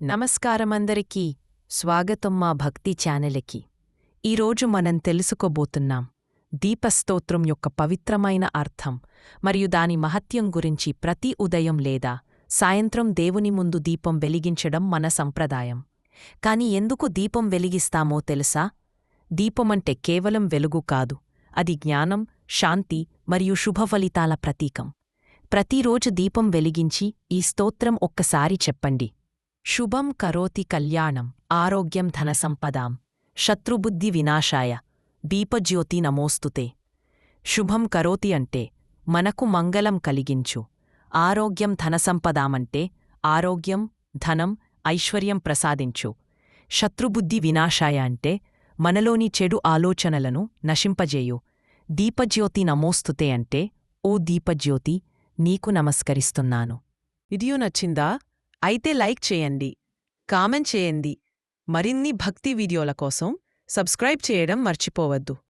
నమస్కారమందరికీ స్వాగతం మా భక్తి ఛానెలకి. ఈరోజు మనం తెలుసుకోబోతున్నాం దీపస్తోత్రం యొక్క పవిత్రమైన అర్థం మరియు దాని మహత్యం గురించి ప్రతి ఉదయం లేదా సాయంత్రం దేవుని ముందు దీపం వెలిగించడం మన సంప్రదాయం. కాని ఎందుకు దీపం వెలిగిస్తామో తెలుసా? దీపమంటే కేవలం వెలుగు కాదు అది జ్ఞానం శాంతి మరియు శుభఫలితాల ప్రతీకం. ప్రతిరోజు దీపం వెలిగించి ఈ స్తోత్రం ఒక్కసారి చెప్పండి. శుభం కరోతి కళ్యాణం ఆరోగ్యం ధనసంపదాం శత్రుబుద్ధి వినాశాయ దీపజ్యోతి నమోస్తుతే శుభం కరోతి అంటే మనకు మంగళం కలిగించు ఆరోగ్యం ధనసంపదామంటే ఆరోగ్యం ధనం ఐశ్వర్యం ప్రసాదించు. శత్రుబుద్ధి వినాశాయ అంటే మనలోని చెడు ఆలోచనలను నశింపజేయు. దీపజ్యోతి నమోస్తుతే అంటే ఓ దీపజ్యోతి నీకు నమస్కరిస్తున్నాను. ఇదియో నచ్చిందా? అయితే లైక్ చేయండి కామెంట్ చేయండి. మరిన్ని భక్తి వీడియోల కోసం సబ్స్క్రైబ్ చేయడం మర్చిపోవద్దు.